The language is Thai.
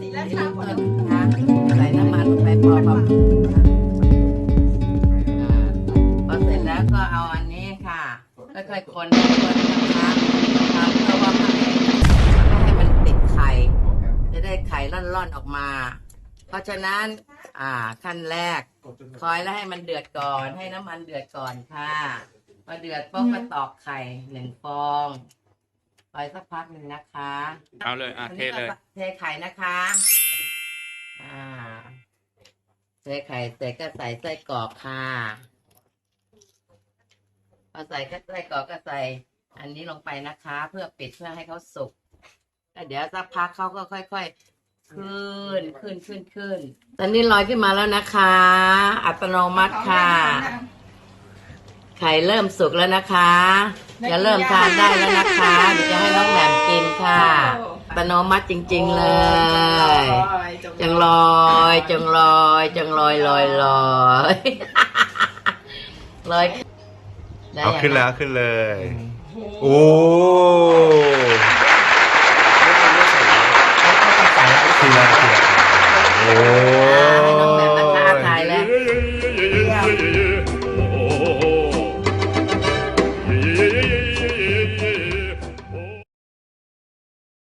สีรานี่ชาเริ่มหมดต้นนะคะใส่น้ำมันลงไปพอพออ่าพอเสร็จแล้วก็เอาอันนี้ค่ะค่อยๆคนคนนะคะทำเพื่อว่าไม่ไม่ให้มันติดไข่ จะได้ไข่ร่อนๆออกมา เพราะฉะนั้นอ่าขั้นแรก คอยแล้วให้มันเดือดก่อน ให้น้ำมันเดือดก่อนค่ะพอเดือดปุ๊บก็ตอกไข่หนึ่งฟอง คอยสักพักหนึ่งนะคะเอาเลยอะอันเทนี้เลยก็เทไข่นะคะ อ่าเทไข่เสร็จก็ใส่ไส้กรอกค่ะพอใส่ก็ไส้กรอกก็ใส่ อันนี้ลงไปนะคะ เพื่อปิดเพื่อให้เขาสุกแล้วเดี๋ยวสักพักเขาก็ค่อย ๆขึ้นขึ้นขึ้นขึ้น ตอนนี้ลอยขึ้นมาแล้วนะคะ อัตโนมัติค่ะ ไข่เริ่มสุกแล้วนะคะ จะเริ่มทานได้แล้วนะคะเดี๋ยวจะให้น้องแหม่มกินค่ะอัตโนมัติจริง ๆเลย จังลอยจังลอยจังลอยลอยลอยลอยได้เอายังขึ้นแล้วขึ้นเลย โอ้ต้องใส่แล้วทีละทีละโอ้